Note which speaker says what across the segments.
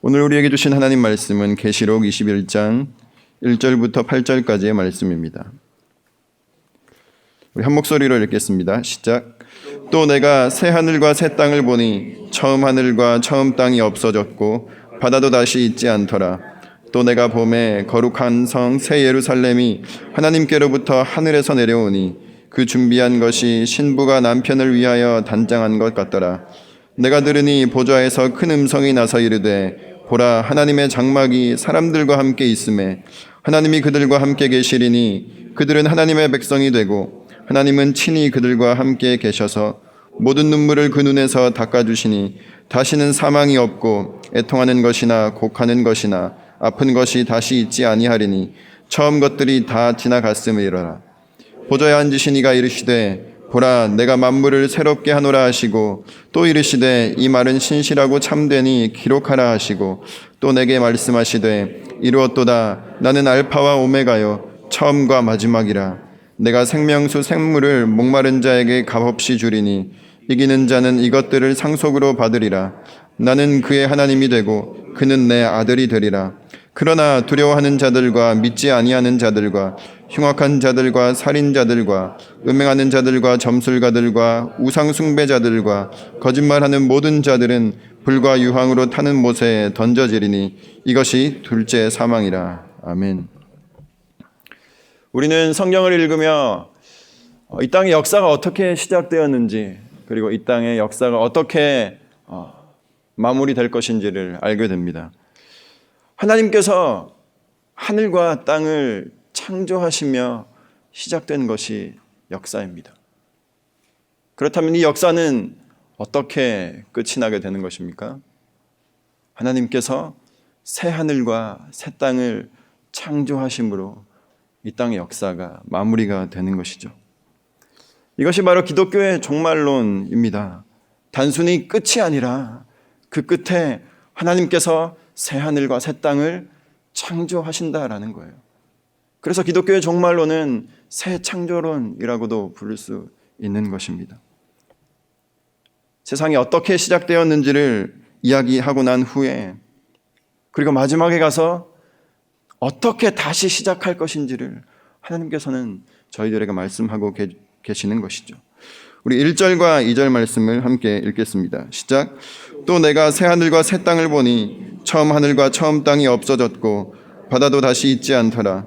Speaker 1: 오늘 우리에게 주신 하나님 말씀은 계시록 21장 1절부터 8절까지의 말씀입니다. 우리 한 목소리로 읽겠습니다. 시작. 또 내가 새 하늘과 새 땅을 보니 처음 하늘과 처음 땅이 없어졌고 바다도 다시 있지 않더라. 또 내가 봄에 거룩한 성 새 예루살렘이 하나님께로부터 하늘에서 내려오니 그 준비한 것이 신부가 남편을 위하여 단장한 것 같더라. 내가 들으니 보좌에서 큰 음성이 나서 이르되 보라 하나님의 장막이 사람들과 함께 있음에 하나님이 그들과 함께 계시리니 그들은 하나님의 백성이 되고 하나님은 친히 그들과 함께 계셔서 모든 눈물을 그 눈에서 닦아주시니 다시는 사망이 없고 애통하는 것이나 곡하는 것이나 아픈 것이 다시 있지 아니하리니 처음 것들이 다 지나갔음이로라. 보좌에 앉으신 이가 이르시되 보라 내가 만물을 새롭게 하노라 하시고 또 이르시되 이 말은 신실하고 참되니 기록하라 하시고 또 내게 말씀하시되 이루었도다. 나는 알파와 오메가요 처음과 마지막이라. 내가 생명수 생물을 목마른 자에게 값없이 주리니 이기는 자는 이것들을 상속으로 받으리라. 나는 그의 하나님이 되고 그는 내 아들이 되리라. 그러나 두려워하는 자들과 믿지 아니하는 자들과 흉악한 자들과 살인자들과 음행하는 자들과 점술가들과 우상 숭배자들과 거짓말하는 모든 자들은 불과 유황으로 타는 못에 던져지리니 이것이 둘째 사망이라 아멘. 우리는 성경을 읽으며 어, 이 땅의 역사가 어떻게 시작되었는지 그리고 이 땅의 역사가 어떻게 어, 마무리될 것인지를 알게 됩니다. 하나님께서 하늘과 땅을 창조하시며 시작된 것이 역사입니다. 그렇다면 이 역사는 어떻게 끝이 나게 되는 것입니까? 하나님께서 새 하늘과 새 땅을 창조하심으로 이 땅의 역사가 마무리가 되는 것이죠. 이것이 바로 기독교의 종말론입니다. 단순히 끝이 아니라 그 끝에 하나님께서 새 하늘과 새 땅을 창조하신다라는 거예요. 그래서 기독교의 종말론은 새 창조론이라고도 부를 수 있는 것입니다. 세상이 어떻게 시작되었는지를 이야기하고 난 후에 그리고 마지막에 가서 어떻게 다시 시작할 것인지를 하나님께서는 저희들에게 말씀하고 계시는 것이죠. 우리 1절과 2절 말씀을 함께 읽겠습니다. 시작. 또 내가 새 하늘과 새 땅을 보니 처음 하늘과 처음 땅이 없어졌고 바다도 다시 있지 않더라.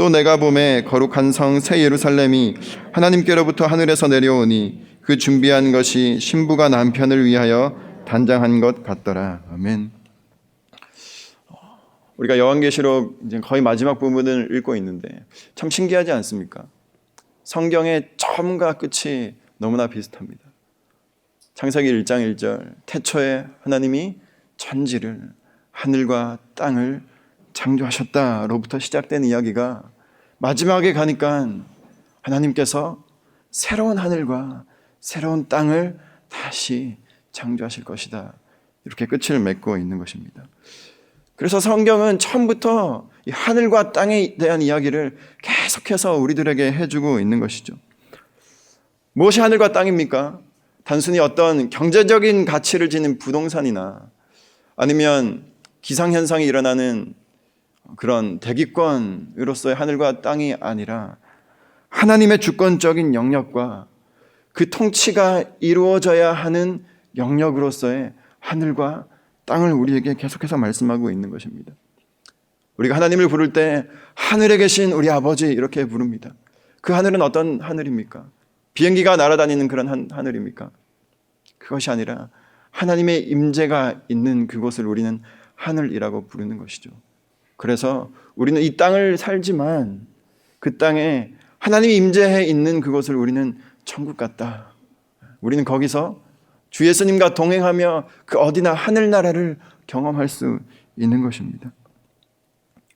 Speaker 1: 또 내가 봄에 거룩한 성 새 예루살렘이 하나님께로부터 하늘에서 내려오니 그 준비한 것이 신부가 남편을 위하여 단장한 것 같더라. 아멘. 우리가 요한계시록 이제 거의 마지막 부분을 읽고 있는데 참 신기하지 않습니까? 성경의 처음과 끝이 너무나 비슷합니다. 창세기 1장 1절 태초에 하나님이 천지를 하늘과 땅을 창조하셨다로부터 시작된 이야기가 마지막에 가니까 하나님께서 새로운 하늘과 새로운 땅을 다시 창조하실 것이다. 이렇게 끝을 맺고 있는 것입니다. 그래서 성경은 처음부터 하늘과 땅에 대한 이야기를 계속해서 우리들에게 해주고 있는 것이죠. 무엇이 하늘과 땅입니까? 단순히 어떤 경제적인 가치를 지닌 부동산이나 아니면 기상현상이 일어나는 그런 대기권으로서의 하늘과 땅이 아니라 하나님의 주권적인 영역과 그 통치가 이루어져야 하는 영역으로서의 하늘과 땅을 우리에게 계속해서 말씀하고 있는 것입니다. 우리가 하나님을 부를 때 하늘에 계신 우리 아버지 이렇게 부릅니다. 그 하늘은 어떤 하늘입니까? 비행기가 날아다니는 그런 한, 하늘입니까? 그것이 아니라 하나님의 임재가 있는 그곳을 우리는 하늘이라고 부르는 것이죠. 그래서 우리는 이 땅을 살지만 그 땅에 하나님이 임재해 있는 그곳을 우리는 천국 같다. 우리는 거기서 주 예수님과 동행하며 그 어디나 하늘 나라를 경험할 수 있는 것입니다.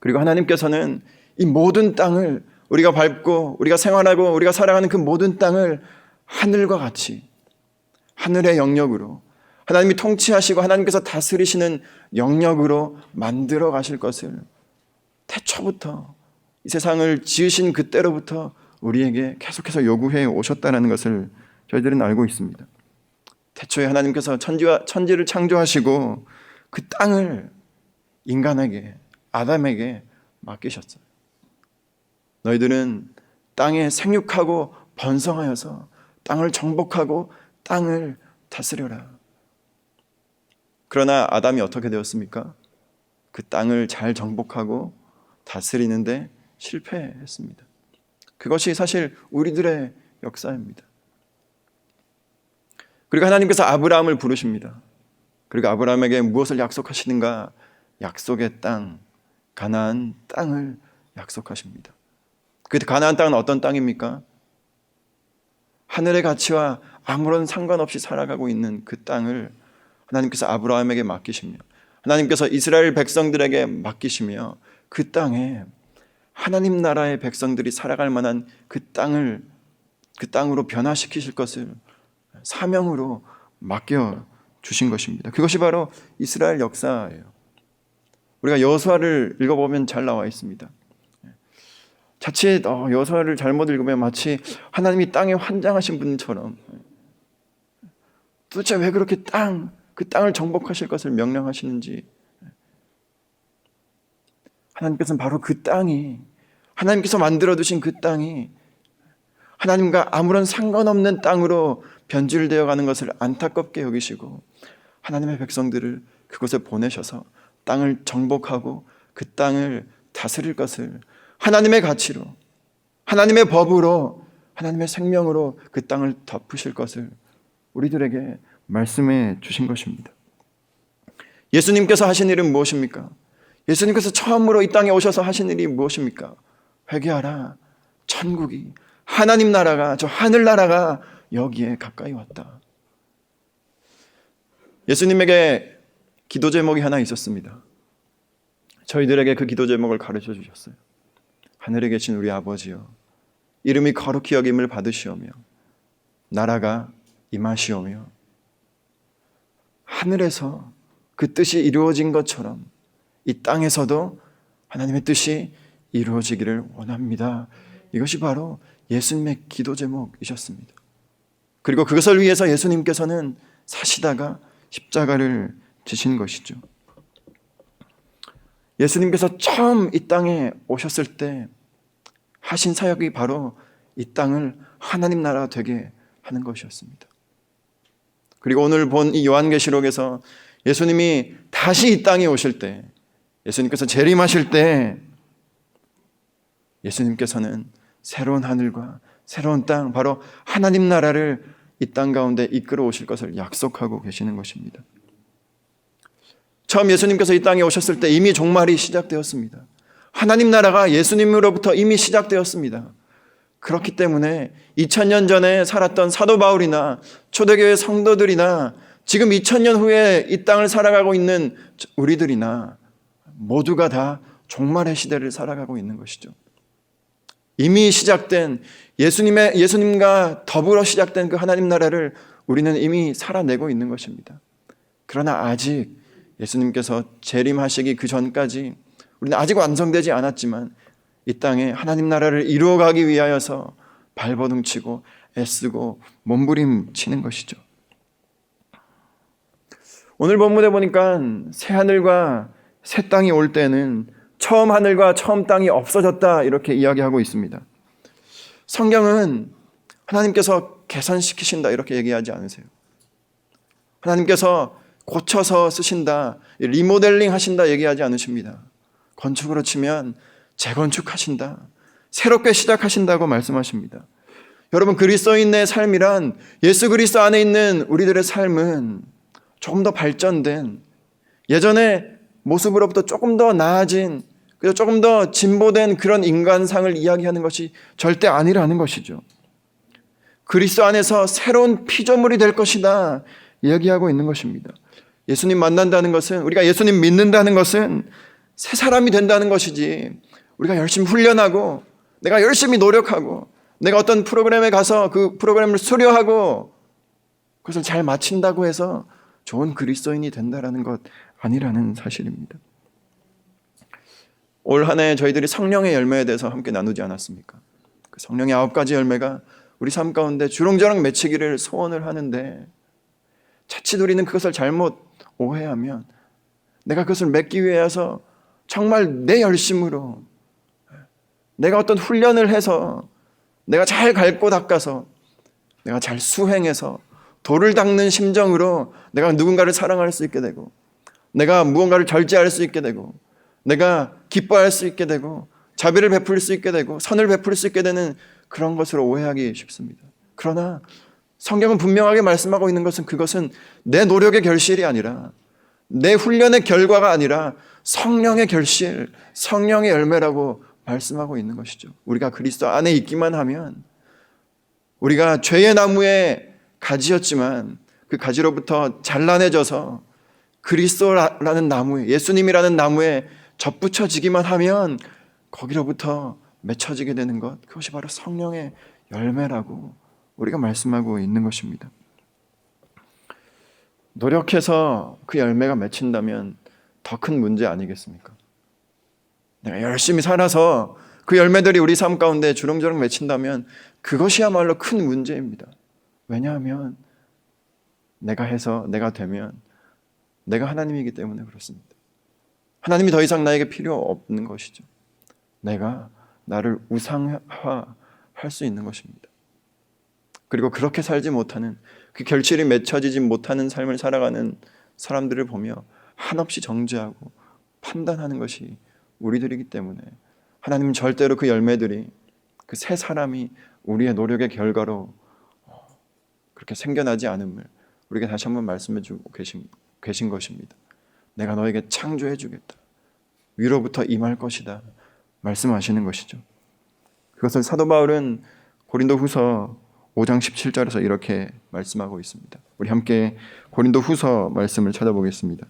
Speaker 1: 그리고 하나님께서는 이 모든 땅을 우리가 밟고 우리가 생활하고 우리가 살아가는 그 모든 땅을 하늘과 같이 하늘의 영역으로 하나님이 통치하시고 하나님께서 다스리시는 영역으로 만들어 가실 것을 태초부터 이 세상을 지으신 그때로부터 우리에게 계속해서 요구해 오셨다는 것을 저희들은 알고 있습니다. 태초에 하나님께서 천지와 천지를 창조하시고 그 땅을 인간에게 아담에게 맡기셨어요. 너희들은 땅에 생육하고 번성하여서 땅을 정복하고 땅을 다스려라. 그러나 아담이 어떻게 되었습니까? 그 땅을 잘 정복하고 다스리는데 실패했습니다. 그것이 사실 우리들의 역사입니다. 그리고 하나님께서 아브라함을 부르십니다. 그리고 아브라함에게 무엇을 약속하시는가? 약속의 땅, 가나안 땅을 약속하십니다. 그 가나안 땅은 어떤 땅입니까? 하늘의 가치와 아무런 상관없이 살아가고 있는 그 땅을 하나님께서 아브라함에게 맡기시며 하나님께서 이스라엘 백성들에게 맡기시며 그 땅에 하나님 나라의 백성들이 살아갈 만한 그 땅을 그 땅으로 변화시키실 것을 사명으로 맡겨 주신 것입니다. 그것이 바로 이스라엘 역사예요. 우리가 여호수아를 읽어보면 잘 나와 있습니다. 자칫 어, 여호수아를 잘못 읽으면 마치 하나님이 땅에 환장하신 분처럼 도대체 왜 그렇게 땅, 그 땅을 정복하실 것을 명령하시는지. 하나님께서는 바로 그 땅이 하나님께서 만들어 두신 그 땅이 하나님과 아무런 상관없는 땅으로 변질되어 가는 것을 안타깝게 여기시고 하나님의 백성들을 그곳에 보내셔서 땅을 정복하고 그 땅을 다스릴 것을 하나님의 가치로 하나님의 법으로 하나님의 생명으로 그 땅을 덮으실 것을 우리들에게 말씀해 주신 것입니다. 예수님께서 하신 일은 무엇입니까? 예수님께서 처음으로 이 땅에 오셔서 하신 일이 무엇입니까? 회개하라. 천국이 하나님 나라가 저 하늘 나라가 여기에 가까이 왔다. 예수님에게 기도 제목이 하나 있었습니다. 저희들에게 그 기도 제목을 가르쳐 주셨어요. 하늘에 계신 우리 아버지여 이름이 거룩히 여김을 받으시오며 나라가 임하시오며 하늘에서 그 뜻이 이루어진 것처럼 이 땅에서도 하나님의 뜻이 이루어지기를 원합니다. 이것이 바로 예수님의 기도 제목이셨습니다. 그리고 그것을 위해서 예수님께서는 사시다가 십자가를 지신 것이죠. 예수님께서 처음 이 땅에 오셨을 때 하신 사역이 바로 이 땅을 하나님 나라 되게 하는 것이었습니다. 그리고 오늘 본 이 요한계시록에서 예수님이 다시 이 땅에 오실 때 예수님께서 재림하실 때 예수님께서는 새로운 하늘과 새로운 땅, 바로 하나님 나라를 이 땅 가운데 이끌어 오실 것을 약속하고 계시는 것입니다. 처음 예수님께서 이 땅에 오셨을 때 이미 종말이 시작되었습니다. 하나님 나라가 예수님으로부터 이미 시작되었습니다. 그렇기 때문에 2000년 전에 살았던 사도 바울이나 초대교회 성도들이나 지금 2000년 후에 이 땅을 살아가고 있는 우리들이나 모두가 다 종말의 시대를 살아가고 있는 것이죠. 이미 시작된 예수님의 예수님과 더불어 시작된 그 하나님 나라를 우리는 이미 살아내고 있는 것입니다. 그러나 아직 예수님께서 재림하시기 그 전까지 우리는 아직 완성되지 않았지만 이 땅에 하나님 나라를 이루어가기 위하여서 발버둥치고 애쓰고 몸부림치는 것이죠. 오늘 본문에 보니까 새 하늘과 새 땅이 올 때는 처음 하늘과 처음 땅이 없어졌다 이렇게 이야기하고 있습니다. 성경은 하나님께서 개선시키신다 이렇게 얘기하지 않으세요. 하나님께서 고쳐서 쓰신다, 리모델링 하신다 얘기하지 않으십니다. 건축으로 치면 재건축하신다, 새롭게 시작하신다고 말씀하십니다. 여러분 그리스도인의 삶이란 예수 그리스도 안에 있는 우리들의 삶은 조금 더 발전된 예전에 모습으로부터 조금 더 나아진 그래서 조금 더 진보된 그런 인간상을 이야기하는 것이 절대 아니라는 것이죠. 그리스도 안에서 새로운 피조물이 될 것이다 이야기하고 있는 것입니다. 예수님 만난다는 것은 우리가 예수님 믿는다는 것은 새 사람이 된다는 것이지 우리가 열심히 훈련하고 내가 열심히 노력하고 내가 어떤 프로그램에 가서 그 프로그램을 수료하고 그것을 잘 마친다고 해서 좋은 그리스도인이 된다라는 것 아니라는 사실입니다. 올 한해 저희들이 성령의 열매에 대해서 함께 나누지 않았습니까? 그 성령의 아홉 가지 열매가 우리 삶 가운데 주렁주렁 맺히기를 소원을 하는데 자칫 우리는 그것을 잘못 오해하면 내가 그것을 맺기 위해서 정말 내 열심으로 내가 어떤 훈련을 해서 내가 잘 갈고 닦아서 내가 잘 수행해서 돌을 닦는 심정으로 내가 누군가를 사랑할 수 있게 되고 내가 무언가를 절제할 수 있게 되고 내가 기뻐할 수 있게 되고 자비를 베풀 수 있게 되고 선을 베풀 수 있게 되는 그런 것으로 오해하기 쉽습니다. 그러나 성경은 분명하게 말씀하고 있는 것은 그것은 내 노력의 결실이 아니라 내 훈련의 결과가 아니라 성령의 결실, 성령의 열매라고 말씀하고 있는 것이죠. 우리가 그리스도 안에 있기만 하면 우리가 죄의 나무에 가지였지만 그 가지로부터 잘라내져서 그리스도라는 나무에 예수님이라는 나무에 접붙여지기만 하면 거기로부터 맺혀지게 되는 것 그것이 바로 성령의 열매라고 우리가 말씀하고 있는 것입니다. 노력해서 그 열매가 맺힌다면 더 큰 문제 아니겠습니까? 내가 열심히 살아서 그 열매들이 우리 삶 가운데 주렁주렁 맺힌다면 그것이야말로 큰 문제입니다. 왜냐하면 내가 해서 내가 되면 내가 하나님이기 때문에 그렇습니다. 하나님이 더 이상 나에게 필요 없는 것이죠. 내가 나를 우상화 할 수 있는 것입니다. 그리고 그렇게 살지 못하는 그 결실이 맺혀지지 못하는 삶을 살아가는 사람들을 보며 한없이 정죄하고 판단하는 것이 우리들이기 때문에 하나님은 절대로 그 열매들이 그새 사람이 우리의 노력의 결과로 어, 그렇게 생겨나지 않음을 우리가 다시 한번 말씀해 주고 계신, 계신 것입니다. 내가 너에게 창조해 주겠다. 위로부터 임할 것이다. 말씀하시는 것이죠. 그것을 사도 바울은 고린도 후서 5장 17절에서 이렇게 말씀하고 있습니다. 우리 함께 고린도 후서 말씀을 찾아보겠습니다.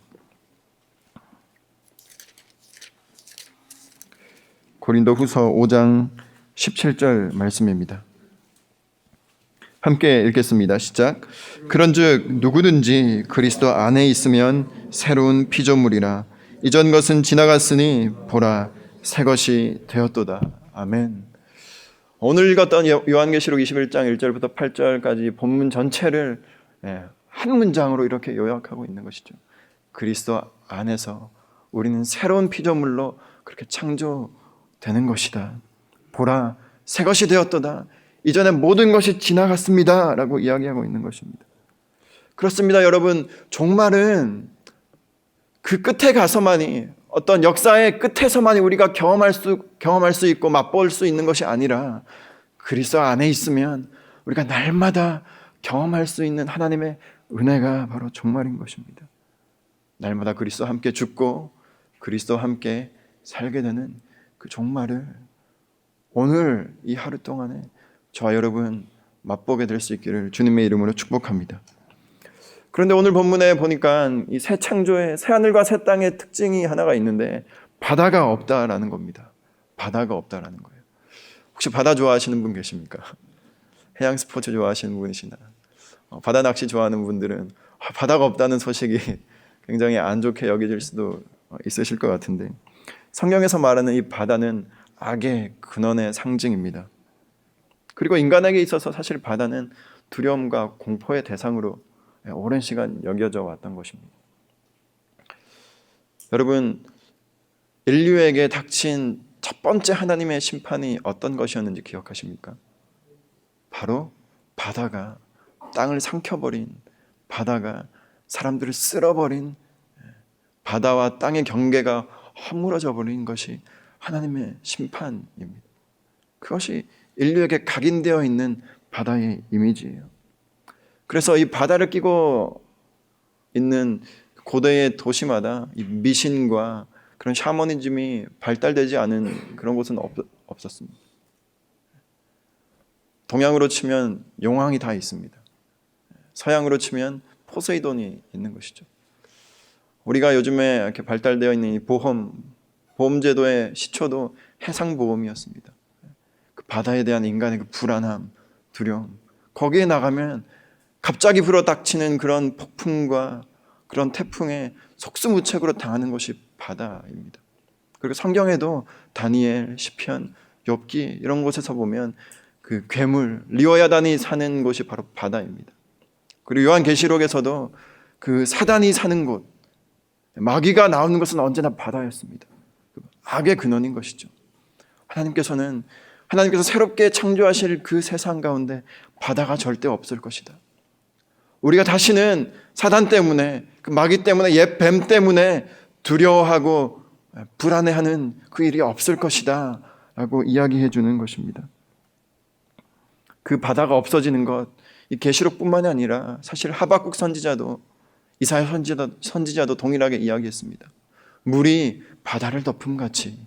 Speaker 1: 고린도 후서 5장 17절 말씀입니다. 함께 읽겠습니다. 시작. 그런즉 누구든지 그리스도 안에 있으면 새로운 피조물이라 이전 것은 지나갔으니 보라 새 것이 되었도다. 아멘. 오늘 읽었던 요- 요한계시록 21장 1절부터 8절까지 본문 전체를 예, 한 문장으로 이렇게 요약하고 있는 것이죠. 그리스도 안에서 우리는 새로운 피조물로 그렇게 창조 되는 것이다. 보라, 새 것이 되었도다. 이전에 모든 것이 지나갔습니다. 라고 이야기하고 있는 것입니다. 그렇습니다, 여러분. 종말은 그 끝에 가서만이 어떤 역사의 끝에서만이 우리가 경험할 수 경험할 수 있고 맛볼 수 있는 것이 아니라 그리스도 안에 있으면 우리가 날마다 경험할 수 있는 하나님의 은혜가 바로 종말인 것입니다. 날마다 그리스도와 함께 죽고 그리스도와 함께 살게 되는 그 종말을 오늘 이 하루 동안에 저와 여러분 맛보게 될 수 있기를 주님의 이름으로 축복합니다. 그런데 오늘 본문에 보니까 이 새 창조의 새 하늘과 새 땅의 특징이 하나가 있는데 바다가 없다라는 겁니다. 바다가 없다라는 거예요. 혹시 바다 좋아하시는 분 계십니까? 해양 스포츠 좋아하시는 분이시나? 어, 바다 낚시 좋아하는 분들은 아, 바다가 없다는 소식이 굉장히 안 좋게 여겨질 수도 어, 있으실 것 같은데 성경에서 말하는 이 바다는 악의 근원의 상징입니다. 그리고 인간에게 있어서 사실 바다는 두려움과 공포의 대상으로 오랜 시간 여겨져 왔던 것입니다. 여러분, 인류에게 닥친 첫 번째 하나님의 심판이 어떤 것이었는지 기억하십니까? 바로 바다가 땅을 삼켜버린 바다가 사람들을 쓸어버린 바다와 땅의 경계가 허물어져 버린 것이 하나님의 심판입니다. 그것이 인류에게 각인되어 있는 바다의 이미지예요. 그래서 이 바다를 끼고 있는 고대의 도시마다 이 미신과 그런 샤머니즘이 발달되지 않은 그런 곳은 없, 없었습니다. 동양으로 치면 용왕이 다 있습니다. 서양으로 치면 포세이돈이 있는 것이죠. 우리가 요즘에 이렇게 발달되어 있는 이 보험 보험 제도의 시초도 해상 보험이었습니다. 그 바다에 대한 인간의 그 불안함, 두려움 거기에 나가면 갑자기 불어닥치는 그런 폭풍과 그런 태풍에 속수무책으로 당하는 것이 바다입니다. 그리고 성경에도 다니엘, 시편, 욥기 이런 곳에서 보면 그 괴물 리오야단이 사는 곳이 바로 바다입니다. 그리고 요한계시록에서도 그 사단이 사는 곳 마귀가 나오는 것은 언제나 바다였습니다. 악의 근원인 것이죠. 하나님께서는 하나님께서 새롭게 창조하실 그 세상 가운데 바다가 절대 없을 것이다. 우리가 다시는 사단 때문에 그 마귀 때문에 옛뱀 때문에 두려워하고 불안해하는 그 일이 없을 것이다. 라고 이야기해 주는 것입니다. 그 바다가 없어지는 것, 이 계시록뿐만이 아니라 사실 하박국 선지자도 이사야 선지자도, 선지자도 동일하게 이야기했습니다. 물이 바다를 덮음 같이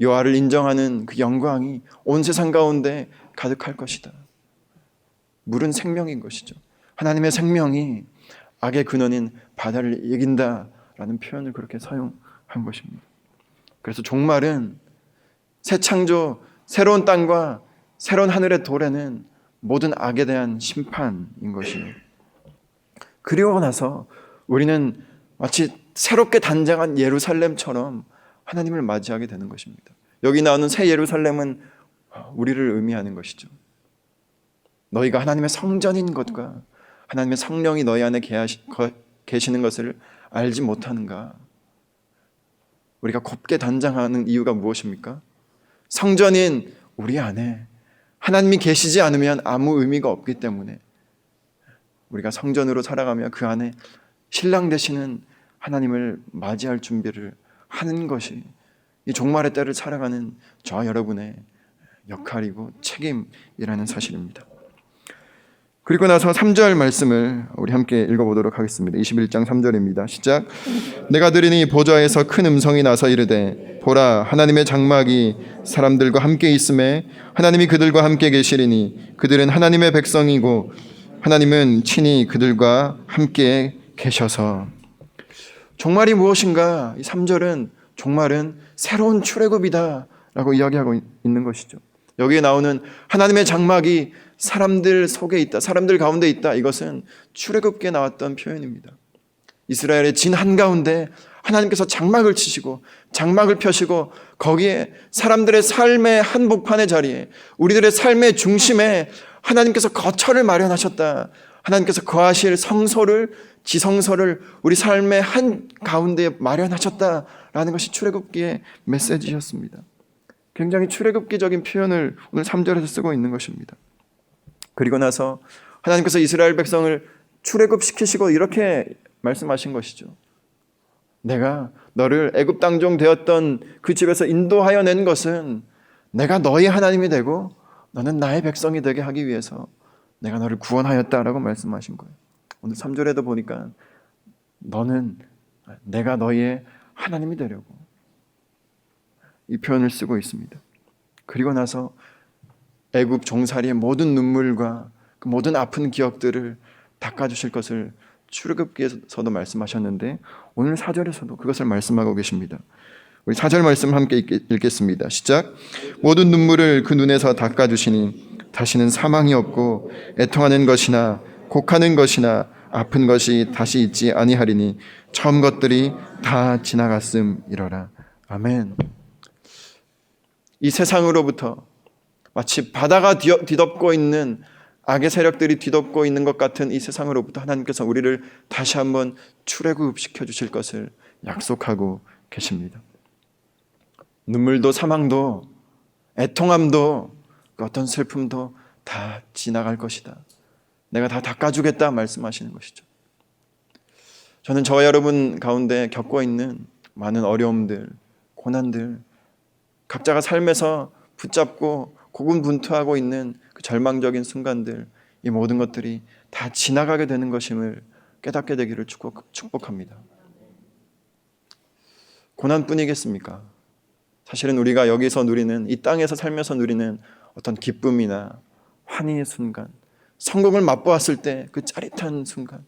Speaker 1: 여호와를 인정하는 그 영광이 온 세상 가운데 가득할 것이다. 물은 생명인 것이죠. 하나님의 생명이 악의 근원인 바다를 이긴다라는 표현을 그렇게 사용한 것입니다. 그래서 종말은 새 창조, 새로운 땅과 새로운 하늘의 도래는 모든 악에 대한 심판인 것이에요. 그리고 나서 우리는 마치 새롭게 단장한 예루살렘처럼 하나님을 맞이하게 되는 것입니다. 여기 나오는 새 예루살렘은 우리를 의미하는 것이죠. 너희가 하나님의 성전인 것과 하나님의 성령이 너희 안에 계시는 것을 알지 못하는가? 우리가 곱게 단장하는 이유가 무엇입니까? 성전인 우리 안에 하나님이 계시지 않으면 아무 의미가 없기 때문에 우리가 성전으로 살아가며 그 안에 신랑 되시는 하나님을 맞이할 준비를 하는 것이 이 종말의 때를 살아가는 저 여러분의 역할이고 책임이라는 사실입니다. 그리고 나서 3절 말씀을 우리 함께 읽어보도록 하겠습니다. 21장 3절입니다. 시작. 내가 들으니 보좌에서 큰 음성이 나서 이르되 보라 하나님의 장막이 사람들과 함께 있음에 하나님이 그들과 함께 계시리니 그들은 하나님의 백성이고 하나님은 친히 그들과 함께 계셔서 종말이 무엇인가? 이 3절은 종말은 새로운 출애굽이다라고 이야기하고 있는 것이죠. 여기에 나오는 하나님의 장막이 사람들 속에 있다. 사람들 가운데 있다. 이것은 출애굽기에 나왔던 표현입니다. 이스라엘의 진 한가운데 하나님께서 장막을 치시고 장막을 펴시고 거기에 사람들의 삶의 한복판의 자리에 우리들의 삶의 중심에 하나님께서 거처를 마련하셨다. 하나님께서 거하실 성소를 지성소를 우리 삶의 한 가운데 마련하셨다라는 것이 출애굽기의 메시지였습니다. 굉장히 출애굽기적인 표현을 오늘 3절에서 쓰고 있는 것입니다. 그리고 나서 하나님께서 이스라엘 백성을 출애굽시키시고 이렇게 말씀하신 것이죠. 내가 너를 애굽 당종 되었던 그 집에서 인도하여 낸 것은 내가 너희 하나님이 되고 너는 나의 백성이 되게 하기 위해서 내가 너를 구원하였다라고 말씀하신 거예요. 오늘 3절에도 보니까 너는 내가 너희의 하나님이 되려고 이 표현을 쓰고 있습니다. 그리고 나서 애굽 종살이의 모든 눈물과 그 모든 아픈 기억들을 닦아 주실 것을 출애굽기에서도 말씀하셨는데 오늘 사절에서도 그것을 말씀하고 계십니다. 우리 사절 말씀 함께 읽겠습니다. 시작. 모든 눈물을 그 눈에서 닦아주시니 다시는 사망이 없고 애통하는 것이나 곡하는 것이나 아픈 것이 다시 있지 아니하리니 처음 것들이 다 지나갔음 이러라. 아멘. 이 세상으로부터 마치 바다가 뒤덮고 있는 악의 세력들이 뒤덮고 있는 것 같은 이 세상으로부터 하나님께서 우리를 다시 한번 출애굽시켜 주실 것을 약속하고 계십니다. 눈물도 사망도 애통함도 그 어떤 슬픔도 다 지나갈 것이다. 내가 다 닦아주겠다 말씀하시는 것이죠. 저는 저와 여러분 가운데 겪고 있는 많은 어려움들, 고난들, 각자가 삶에서 붙잡고 고군분투하고 있는 그 절망적인 순간들, 이 모든 것들이 다 지나가게 되는 것임을 깨닫게 되기를 축복, 축복합니다. 고난뿐이겠습니까? 사실은 우리가 여기서 누리는 이 땅에서 살면서 누리는 어떤 기쁨이나 환희의 순간, 성공을 맛보았을 때 그 짜릿한 순간,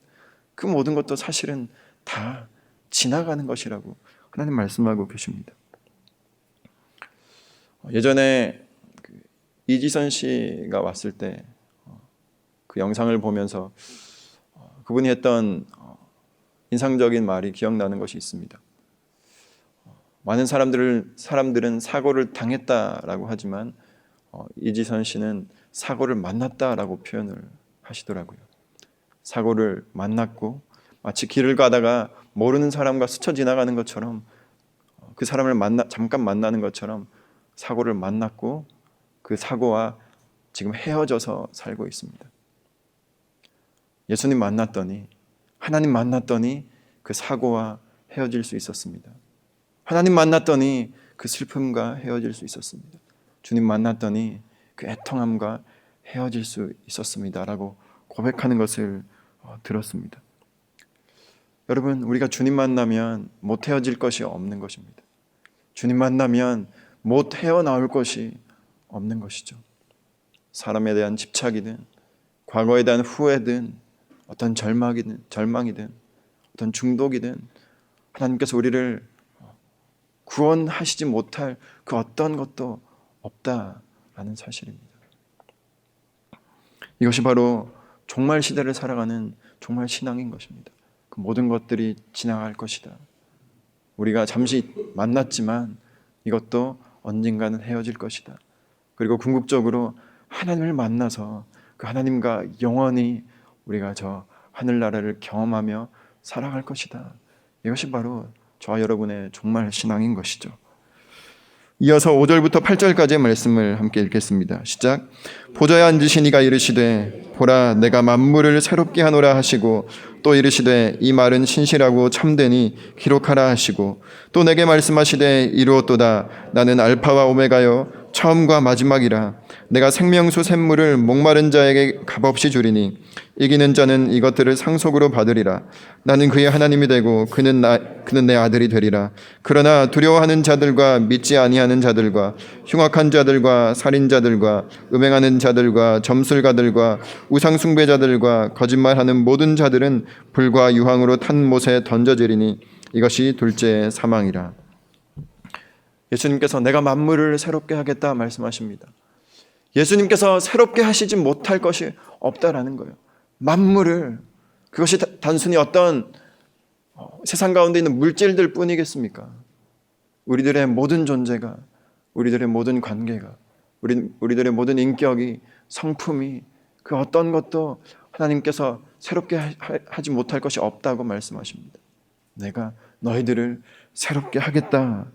Speaker 1: 그 모든 것도 사실은 다 지나가는 것이라고 하나님 말씀하고 계십니다. 예전에 이지선 씨가 왔을 때 그 영상을 보면서 어, 그분이 했던 어, 인상적인 말이 기억나는 것이 있습니다. 많은 사람들을 사람들은 사고를 당했다라고 하지만 어, 이지선 씨는 사고를 만났다라고 표현을 하시더라고요. 사고를 만났고 마치 길을 가다가 모르는 사람과 스쳐 지나가는 것처럼 그 사람을 만나 잠깐 만나는 것처럼 사고를 만났고 그 사고와 지금 헤어져서 살고 있습니다. 예수님 만났더니 하나님 만났더니 그 사고와 헤어질 수 있었습니다. 하나님 만났더니 그 슬픔과 헤어질 수 있었습니다. 주님 만났더니 그 애통함과 헤어질 수 있었습니다라고 고백하는 것을 어, 들었습니다. 여러분, 우리가 주님 만나면 못 헤어질 것이 없는 것입니다. 주님 만나면 못 헤어나올 것이 없는 것이죠. 사람에 대한 집착이든 과거에 대한 후회든 어떤 절망이든 절망이든 어떤 중독이든 하나님께서 우리를 구원하시지 못할 그 어떤 것도 없다라는 사실입니다. 이것이 바로 종말 시대를 살아가는 종말 신앙인 것입니다. 그 모든 것들이 지나갈 것이다. 우리가 잠시 만났지만 이것도 언젠가는 헤어질 것이다. 그리고 궁극적으로 하나님을 만나서 그 하나님과 영원히 우리가 저 하늘나라를 경험하며 살아갈 것이다. 이것이 바로 저와 여러분의 종말 신앙인 것이죠. 이어서 5절부터 8절까지의 말씀을 함께 읽겠습니다. 시작. 보좌에 앉으신 이가 이르시되 보라 내가 만물을 새롭게 하노라 하시고 또 이르시되 이 말은 신실하고 참되니 기록하라 하시고 또 내게 말씀하시되 이루었도다 나는 알파와 오메가요 처음과 마지막이라 내가 생명수 샘물을 목마른 자에게 값없이 주리니 이기는 자는 이것들을 상속으로 받으리라. 나는 그의 하나님이 되고 그는 나 그는 내 아들이 되리라. 그러나 두려워하는 자들과 믿지 아니하는 자들과 흉악한 자들과 살인자들과 음행하는 자들과 점술가들과 우상 숭배자들과 거짓말하는 모든 자들은 불과 유황으로 탄 못에 던져지리니 이것이 둘째 사망이라 예수님께서 내가 만물을 새롭게 하겠다 말씀하십니다. 예수님께서 새롭게 하시지 못할 것이 없다라는 거예요. 만물을 그것이 다- 단순히 어떤 어, 세상 가운데 있는 물질들 뿐이겠습니까? 우리들의 모든 존재가 우리들의 모든 관계가 우리 우리들의 모든 인격이 성품이 그 어떤 것도 하나님께서 새롭게 하- 하지 못할 것이 없다고 말씀하십니다. 내가 너희들을 새롭게 하겠다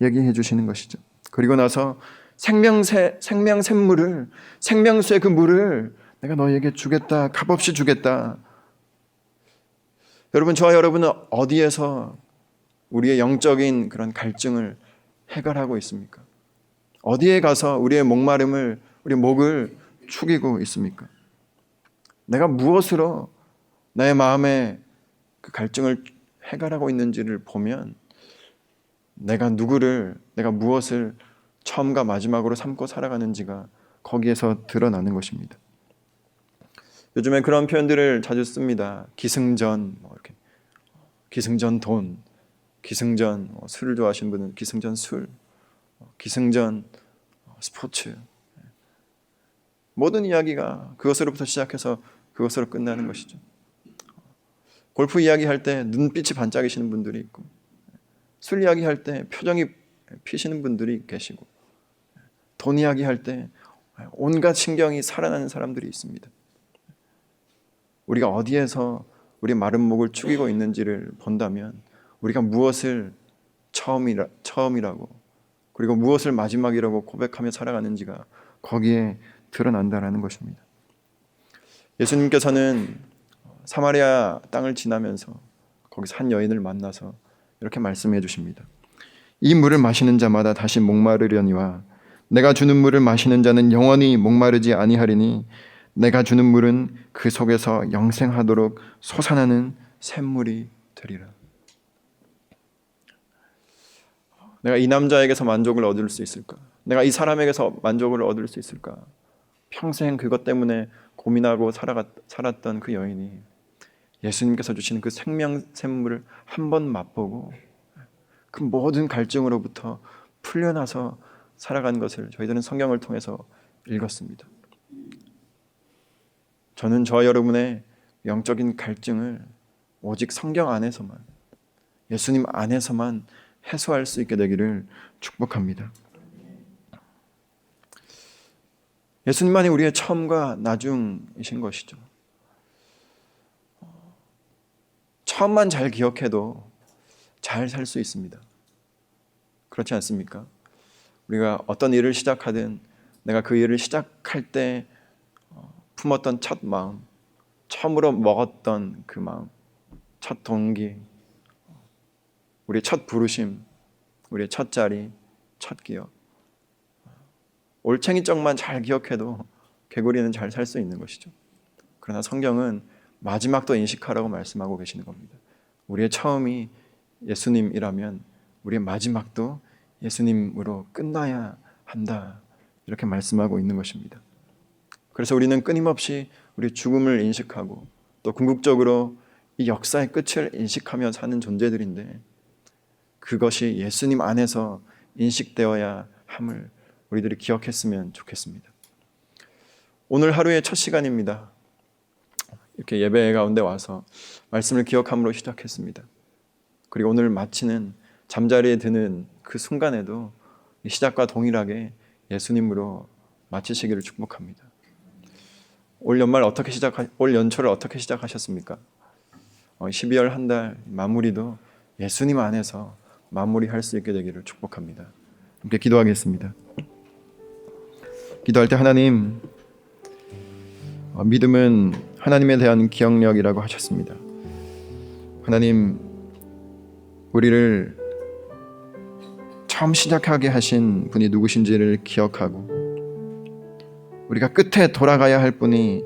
Speaker 1: 얘기해 주시는 것이죠. 그리고 나서 생명새 생명샘물을 생명수의 그 물을 내가 너희에게 주겠다 값없이 주겠다. 여러분 저와 여러분은 어디에서 우리의 영적인 그런 갈증을 해결하고 있습니까? 어디에 가서 우리의 목마름을 우리 목을 축이고 있습니까? 내가 무엇으로 나의 마음에 그 갈증을 해결하고 있는지를 보면 내가 누구를 내가 무엇을 처음과 마지막으로 삼고 살아가는지가 거기에서 드러나는 것입니다. 요즘에 그런 표현들을 자주 씁니다. 기승전 뭐 이렇게 기승전 돈, 기승전 뭐 술을 좋아하시는 분은 기승전 술, 기승전 스포츠 모든 이야기가 그것으로부터 시작해서 그것으로 끝나는 것이죠. 골프 이야기할 때 눈빛이 반짝이시는 분들이 있고 술 이야기 할 때 표정이 피시는 분들이 계시고 돈 이야기 할 때 온갖 신경이 살아나는 사람들이 있습니다. 우리가 어디에서 우리 마른 목을 축이고 있는지를 본다면 우리가 무엇을 처음이라, 처음이라고 그리고 무엇을 마지막이라고 고백하며 살아가는지가 거기에 드러난다라는 것입니다. 예수님께서는 사마리아 땅을 지나면서 거기서 한 여인을 만나서 이렇게 말씀해 주십니다. 이 물을 마시는 자마다 다시 목마르려니와 내가 주는 물을 마시는 자는 영원히 목마르지 아니하리니 내가 주는 물은 그 속에서 영생하도록 솟아나는 샘물이 되리라. 내가 이 남자에게서 만족을 얻을 수 있을까? 내가 이 사람에게서 만족을 얻을 수 있을까? 평생 그것 때문에 고민하고 살아갔, 살았던 그 여인이 예수님께서 주시는 그 생명 샘물을 한 번 맛보고 그 모든 갈증으로부터 풀려나서 살아간 것을 저희들은 성경을 통해서 읽었습니다. 저는 저 여러분의 영적인 갈증을 오직 성경 안에서만 예수님 안에서만 해소할 수 있게 되기를 축복합니다. 예수님만이 우리의 처음과 나중이신 것이죠. 처음만 잘 기억해도 잘 살 수 있습니다. 그렇지 않습니까? 우리가 어떤 일을 시작하든 내가 그 일을 시작할 때 어, 품었던 첫 마음, 처음으로 먹었던 그 마음, 첫 동기, 우리의 첫 부르심, 우리의 첫 자리, 첫 기억. 올챙이 쪽만 잘 기억해도 개구리는 잘 살 수 있는 것이죠. 그러나 성경은 마지막도 인식하라고 말씀하고 계시는 겁니다. 우리의 처음이 예수님이라면 우리의 마지막도 예수님으로 끝나야 한다. 이렇게 말씀하고 있는 것입니다. 그래서 우리는 끊임없이 우리 죽음을 인식하고 또 궁극적으로 이 역사의 끝을 인식하며 사는 존재들인데 그것이 예수님 안에서 인식되어야 함을 우리들이 기억했으면 좋겠습니다. 오늘 하루의 첫 시간입니다. 이렇게 예배 가운데 와서 말씀을 기억함으로 시작했습니다. 그리고 오늘 마치는 잠자리에 드는 그 순간에도 시작과 동일하게 예수님으로 마치시기를 축복합니다. 올 연말 어떻게 시작 올 연초를 어떻게 시작하셨습니까? 12월 한 달 마무리도 예수님 안에서 마무리할 수 있게 되기를 축복합니다. 함께 기도하겠습니다. 기도할 때 하나님 어, 믿음은 하나님에 대한 기억력이라고 하셨습니다. 하나님 우리를 처음 시작하게 하신 분이 누구신지를 기억하고 우리가 끝에 돌아가야 할 분이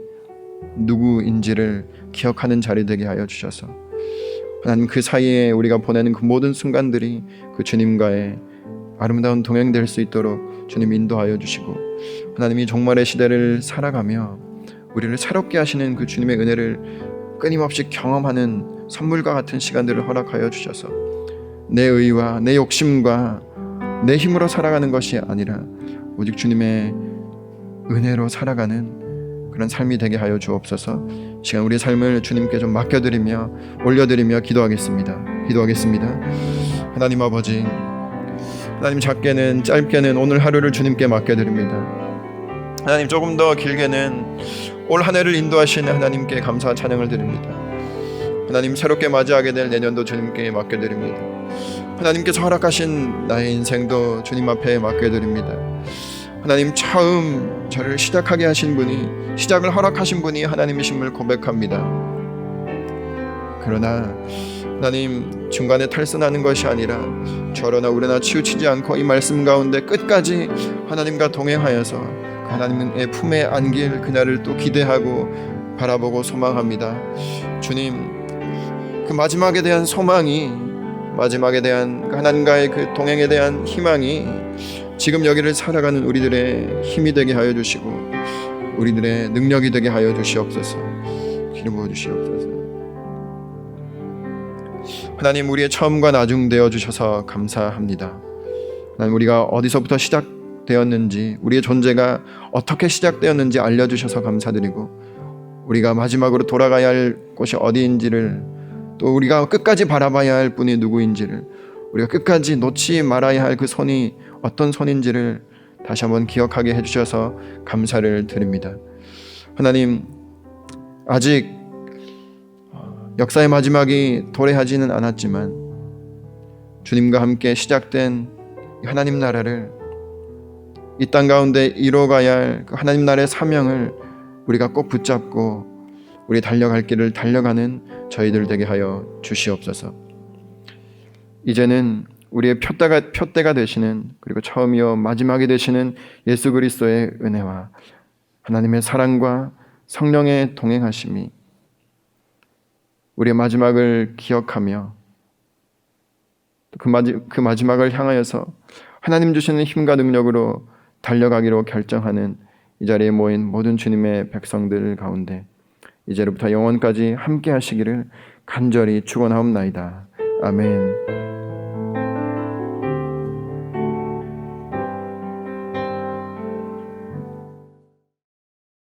Speaker 1: 누구인지를 기억하는 자리 되게 하여 주셔서 하나님 그 사이에 우리가 보내는 그 모든 순간들이 그 주님과의 아름다운 동행 될 수 있도록 주님 인도하여 주시고 하나님이 종말의 시대를 살아가며 우리를 새롭게 하시는 그 주님의 은혜를 끊임없이 경험하는 선물과 같은 시간들을 허락하여 주셔서 내 의와 내 욕심과 내 힘으로 살아가는 것이 아니라 오직 주님의 은혜로 살아가는 그런 삶이 되게 하여 주옵소서. 시간 우리 삶을 주님께 좀 맡겨드리며 올려드리며 기도하겠습니다. 기도하겠습니다. 하나님 아버지, 하나님 작게는 짧게는 오늘 하루를 주님께 맡겨드립니다. 하나님 조금 더 길게는 올 한 해를 인도하시는 하나님께 감사 찬양을 드립니다. 하나님 새롭게 맞이하게 될 내년도 주님께 맡겨드립니다. 하나님께서 허락하신 나의 인생도 주님 앞에 맡겨드립니다. 하나님 처음 저를 시작하게 하신 분이 시작을 허락하신 분이 하나님이심을 고백합니다. 그러나 하나님 중간에 탈선하는 것이 아니라 저러나 우러나 치우치지 않고 이 말씀 가운데 끝까지 하나님과 동행하여서 하나님의 품에 안길 그날을 또 기대하고 바라보고 소망합니다. 주님, 그 마지막에 대한 소망이 마지막에 대한 하나님과의 그 동행에 대한 희망이 지금 여기를 살아가는 우리들의 힘이 되게 하여 주시고 우리들의 능력이 되게 하여 주시옵소서. 기름 부어 주시옵소서. 하나님 우리의 처음과 나중 되어 주셔서 감사합니다. 하나님 우리가 어디서부터 시작 되었는지 우리의 존재가 어떻게 시작되었는지 알려 주셔서 감사드리고 우리가 마지막으로 돌아가야 할 곳이 어디인지를 또 우리가 끝까지 바라봐야 할 분이 누구인지를 우리가 끝까지 놓지 말아야 할 그 손이 어떤 손인지를 다시 한번 기억하게 해주셔서 감사를 드립니다. 하나님 아직 역사의 마지막이 도래하지는 않았지만 주님과 함께 시작된 하나님 나라를 이 땅 가운데 이뤄가야 할그 하나님 나라의 사명을 우리가 꼭 붙잡고 우리 달려갈 길을 달려가는 저희들 되게 하여 주시옵소서. 이제는 우리의 표대가 표대가 되시는 그리고 처음이요 마지막이 되시는 예수 그리스도의 은혜와 하나님의 사랑과 성령의 동행하심이 우리의 마지막을 기억하며 그, 마지, 그 마지막을 향하여서 하나님 주시는 힘과 능력으로 달려가기로 결정하는 이 자리에 모인 모든 주님의 백성들 가운데 이제로부터 영원까지 함께 하시기를 간절히 축원하옵나이다. 아멘.